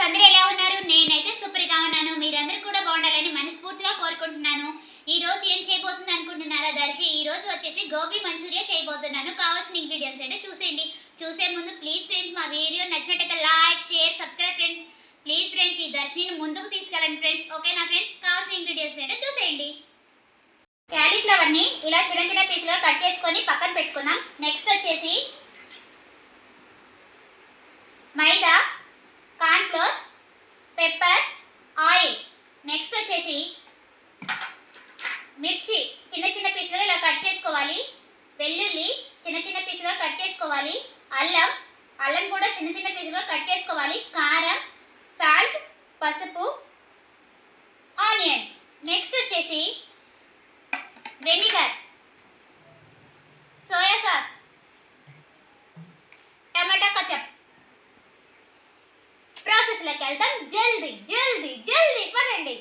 Friends అందరూ ఎలా ఉన్నారు? నేనైతే సూపర్గా ఉన్నాను. మీరందరూ కూడా బాగుండాలని మనస్ఫూర్తిగా కోరుకుంటున్నాను. ఈ రోజు ఏం చేయబోతుంది అనుకుంటున్నారా దర్శి? ఈ రోజు వచ్చేసి గోబీ మంచూరియా చేయబోతున్నాను. కావాల్సిన ఇంగ్రీడియంట్స్ ఏంటో చూసేయండి. చూసే ముందు ప్లీజ్ ఫ్రెండ్స్ మా వీడియో నచ్చినట్టయితే like share subscribe friends please friends ఈ దర్శిని ముందుకు తీసుకెళ్ళండి ఫ్రెండ్స్ ఓకేనా ఫ్రెండ్స్ కావాల్సిన ఇంగ్రీడియంట్స్ ఏంటో చూసేయండి. క్యాలీఫ్లవర్ని ఇలా చిన్న చిన్న పీసులుగా కట్ చేసుకొని పక్కన పెట్టుకుందాం. నెక్స్ట్ వచ్చేసి maida. Cornflour pepper oil next వచ్చేసి మిర్చి. చిన్న చిన్న పీసులుగా ఇలా కట్ చేసుకోవాలి. వెల్లుల్లి చిన్న చిన్న పీసులుగా కట్ చేసుకోవాలి. అల్లం అల్లం కూడా చిన్న చిన్న పీసులుగా కట్ చేసుకోవాలి. కారం సాల్ట్ పసుపు ఆనియన్. నెక్స్ట్ వచ్చేసి vinegar soya sauce tomato ketchup వెళ్దాం. జల్దీ జల్దీ జల్దీ. పదండి.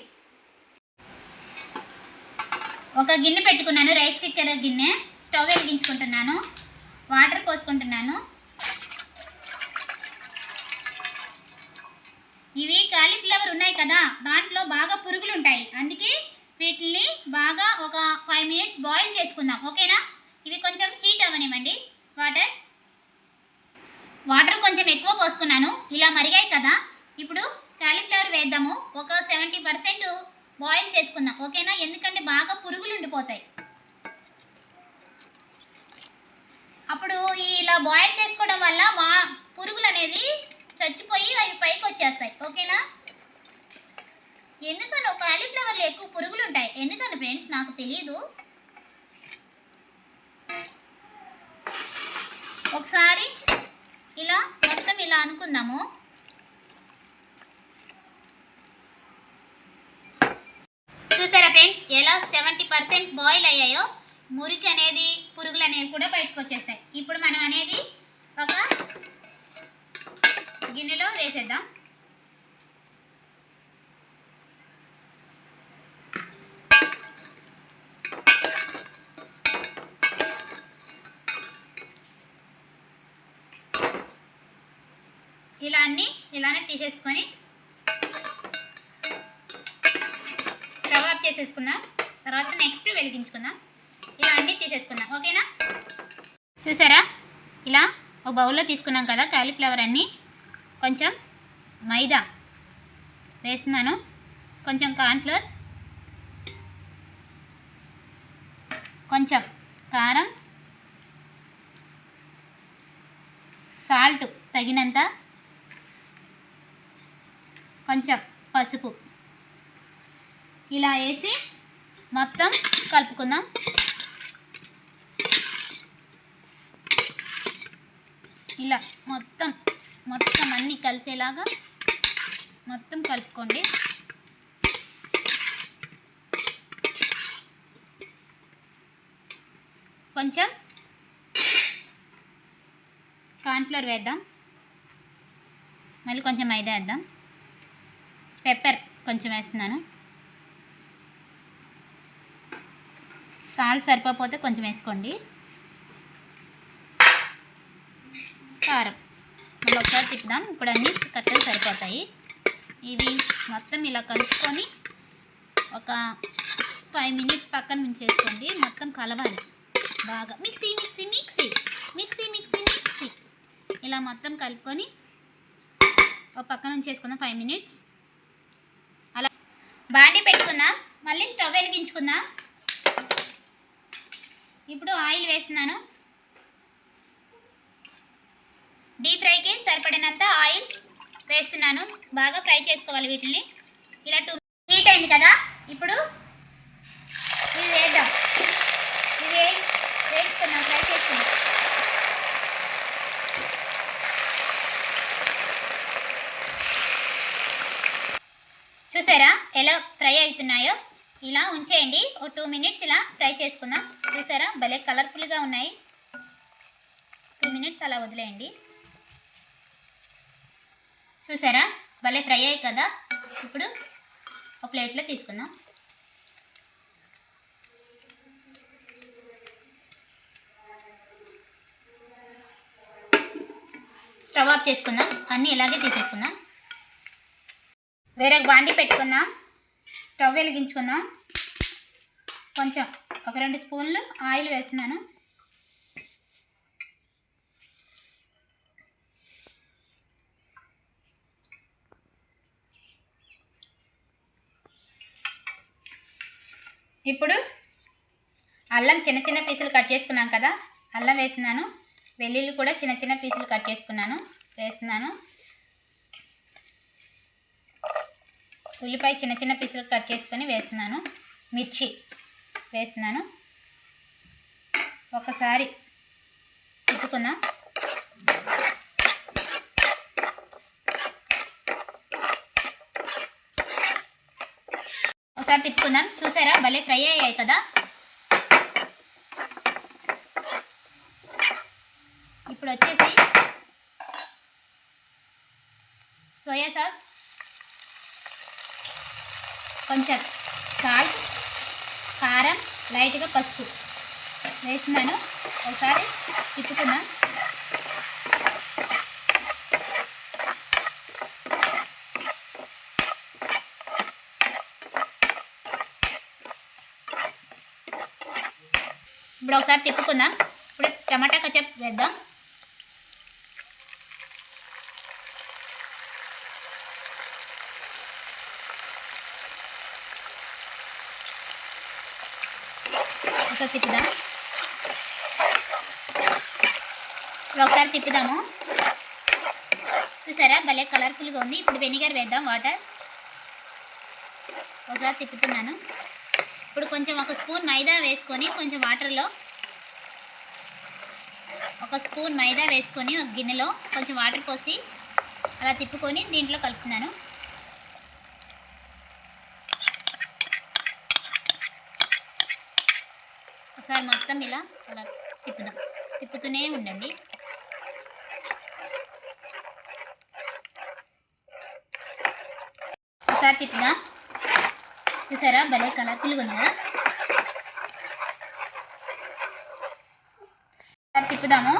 ఒక గిన్నె పెట్టుకున్నాను. రైస్ కుక్కర్ గిన్నె. స్టవ్ వెలిగించుకుంటున్నాను. వాటర్ పోసుకుంటున్నాను. ఇవి కాలీఫ్లవర్ ఉన్నాయి కదా. దాంట్లో బాగా పురుగులు ఉంటాయి. అందుకే వీటిని బాగా ఒక ఫైవ్ మినిట్స్ బాయిల్ చేసుకుందాం. ఓకేనా? ఇవి కొంచెం హీట్ అవ్వనివ్వండి. వాటర్. వాటర్ కొంచెం ఎక్కువ పోసుకున్నాను. ఇలా మరిగాయి కదా. ఇప్పుడు కాలీఫ్లవర్ వేద్దాము. ఒక సెవెంటీ పర్సెంట్ బాయిల్ చేసుకుందాం. ఓకేనా? ఎందుకంటే బాగా పురుగులు ఉండిపోతాయి. అప్పుడు ఇలా బాయిల్ చేసుకోవడం వల్ల వా పురుగులు అనేది చచ్చిపోయి అవి పైకి వచ్చేస్తాయి. ఓకేనా? ఎందుకని కాలీఫ్లవర్లో ఎక్కువ పురుగులు ఉంటాయి. ఎందుకని ఫ్రెండ్స్ నాకు తెలియదు ఒకసారి ఇలా మొత్తం ఇలా అనుకుందాము చూసారా ఎలా సెవెంటీ పర్సెంట్ బాయిల్ అయ్యాయో మురికి అనేది పురుగులు అనేవి కూడా బయటకు వచ్చేస్తాయి ఇప్పుడు మనం అనేది ఒక గిన్నెలో వేసేద్దాం. ఇలా అన్ని ఇలానే తీసేసుకొని స్టవ్ ఆఫ్ చేసేసుకుందాం తర్వాత నెక్స్ట్ వెలిగించుకుందాం ఇలా అన్నీ తీసేసుకుందాం ఓకేనా? చూసారా? ఇలా ఒక బౌల్లో తీసుకున్నాం కదా కాలీఫ్లవర్ అన్నీ. కొంచెం మైదా వేస్తున్నాను. కొంచెం కార్న్ఫ్లోర్. కొంచెం కారం సాల్ట్ తగినంత కొంచెం పసుపు ఇలా వేసి మొత్తం కలుపుకుందాం. ఇలా మొత్తం మొత్తం అన్నీ కలిసేలాగా మొత్తం కలుపుకోండి. కొంచెం కార్న్ఫ్లవర్ వేద్దాం. మళ్ళీ కొంచెం మైదా వేద్దాం. పెప్పర్ కొంచెం వేస్తున్నాను. సాల్ట్ సరిపోతే కొంచెం వేసుకోండి. కారం. మళ్ళీ ఒకసారి తిప్పుదాం. ఇప్పుడు అన్నీ కట్టలు సరిపోతాయి. ఇవి మొత్తం ఇలా కలుపుకొని ఒక ఫైవ్ మినిట్స్ పక్కన ఉంచేసుకోండి. మొత్తం కలవాలి. బాగా. మిక్సీ మిక్సీ మిక్సీ. మిక్సీ మిక్సీ మిక్సీ. ఇలా మొత్తం కలుపుకొని ఒక పక్కన ఉంచేసుకుందాం ఫైవ్ మినిట్స్. అలా బాండి పెట్టుకుందాం. మళ్ళీ స్టవ్ వెలిగించుకుందాం. ఇప్పుడు ఆయిల్ వేస్తున్నాను. డీప్ ఫ్రైకి సరిపడినంత ఆయిల్ వేస్తున్నాను. బాగా ఫ్రై చేసుకోవాలి వీటిని. ఇలా టూ హీట్ అయింది కదా ఇప్పుడు ఇవి వేద్దాం. ఇవి వే వేసుకుందాం ఫ్రై చేస్తున్నాం చూసారా ఎలా ఫ్రై అవుతున్నాయో? ఇలా ఉంచేయండి. ఒక టూ మినిట్స్ ఇలా ఫ్రై చేసుకుందాం. చూసారా? భలే కలర్ఫుల్గా ఉన్నాయి. టూ మినిట్స్ అలా వదిలేయండి. చూసారా? భలే ఫ్రై అయ్యాయి కదా? ఇప్పుడు ఒక ప్లేట్లో తీసుకుందాం. స్టవ్ ఆఫ్ చేసుకుందాం. అన్నీ ఇలాగే తీసేసుకుందాం. వేరే బాండి పెట్టుకుందాం. స్టవ్ వెలిగించుకుందాం. కొంచెం ఒక రెండు స్పూన్లు ఆయిల్ వేస్తున్నాను. ఇప్పుడు అల్లం చిన్న చిన్న పీసులు కట్ చేసుకున్నాం కదా అల్లం వేస్తున్నాను. వెల్లుల్లి కూడా చిన్న చిన్న పీసులు కట్ చేసుకున్నాను వేస్తున్నాను. ఉల్లిపాయ చిన్న చిన్న పీసులు కట్ చేసుకొని వేస్తున్నాను. మిర్చి వేస్తున్నాను. ఒకసారి తిప్పుకుందాం. ఒకసారి తిప్పుకుందాం. చూసారా? భలే ఫ్రై అయ్యాయి కదా? ఇప్పుడు వచ్చేసి సోయా సాస్ కొంచెం సాల్ట్ కారం లైట్గా పసుపు. వేస్తున్నాను. ఒకసారి తిప్పుకున్నా ఇప్పుడు ఒకసారి తిప్పుకుందాం. ఇప్పుడు టమాటా కచప్ వేద్దాం. ఒకసారి తిప్పుదాం. ఒకసారి తిప్పుదాము. చూసారా? భలే కలర్ఫుల్గా ఉంది. ఇప్పుడు వెనిగర్ వేద్దాం వాటర్ ఒకసారి తిప్పుతున్నాను. ఇప్పుడు కొంచెం ఒక స్పూన్ మైదా వేసుకొని కొంచెం వాటర్లో ఒక స్పూన్ మైదా వేసుకొని ఒక గిన్నెలో కొంచెం వాటర్ పోసి అలా తిప్పుకొని దీంట్లో కలుపుతున్నాను. ఒకసారి మొత్తం ఇలా అలా తిప్పుదాం. తిప్పుతూనే ఉండండి. ఒకసారి తిప్పుదాం. చూసారా? భలే కలర్ఫుల్గా ఉందా? తిప్పుదాము.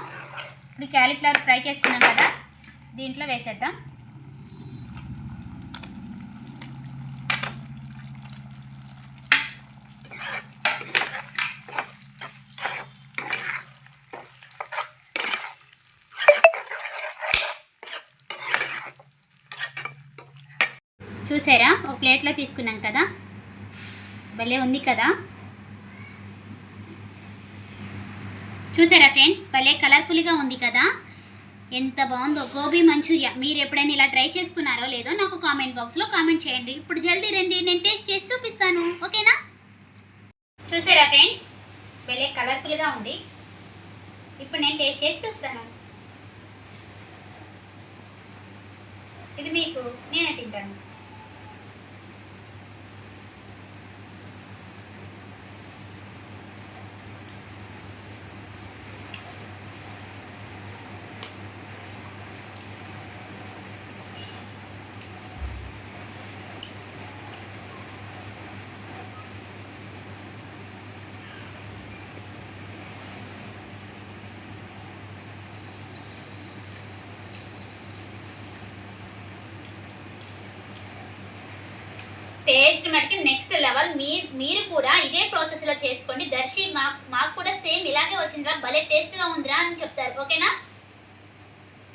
ఇప్పుడు క్యాలీఫ్లవర్ ఫ్రై చేసుకున్నాం కదా దీంట్లో వేసేద్దాం. చూసారా? ఒక ప్లేట్లో తీసుకున్నాం కదా? భలే ఉంది కదా? చూసారా ఫ్రెండ్స్? భలే కలర్ఫుల్గా ఉంది కదా? ఎంత బాగుందో. గోబీ మంచూరియా. మీరు ఎప్పుడైనా ఇలా ట్రై చేసుకున్నారో లేదో నాకు కామెంట్ బాక్స్లో కామెంట్ చేయండి. ఇప్పుడు జల్దీ రండి. నేను టేస్ట్ చేసి చూపిస్తాను. ఓకేనా? చూసారా ఫ్రెండ్స్? భలే కలర్ఫుల్గా ఉంది. ఇప్పుడు నేను టేస్ట్ చేసి చూస్తాను. ఇది మీకు నేనే తింటాను. టేస్ట్ మటుకి నెక్స్ట్ లెవెల్ మీ మీరు కూడా ఇదే ప్రాసెస్లో చేసుకోండి. దర్శి మాకు మాకు కూడా సేమ్ ఇలాగే వచ్చిందిరా. భలే టేస్ట్గా ఉందిరా అని చెప్తారు. ఓకేనా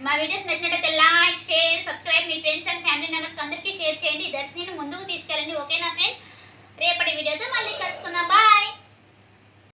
మా వీడియోస్ నచ్చినట్టయితే లైక్ షేర్ సబ్స్క్రైబ్ మీ ఫ్రెండ్స్ అండ్ ఫ్యామిలీ మెంబర్స్కి అందరికీ షేర్ చేయండి. దర్శిని ముందుకు తీసుకెళ్ళండి. ఓకేనా ఫ్రెండ్స్ రేపటి వీడియోతో మళ్ళీ కలుసుకుందాం. బాయ్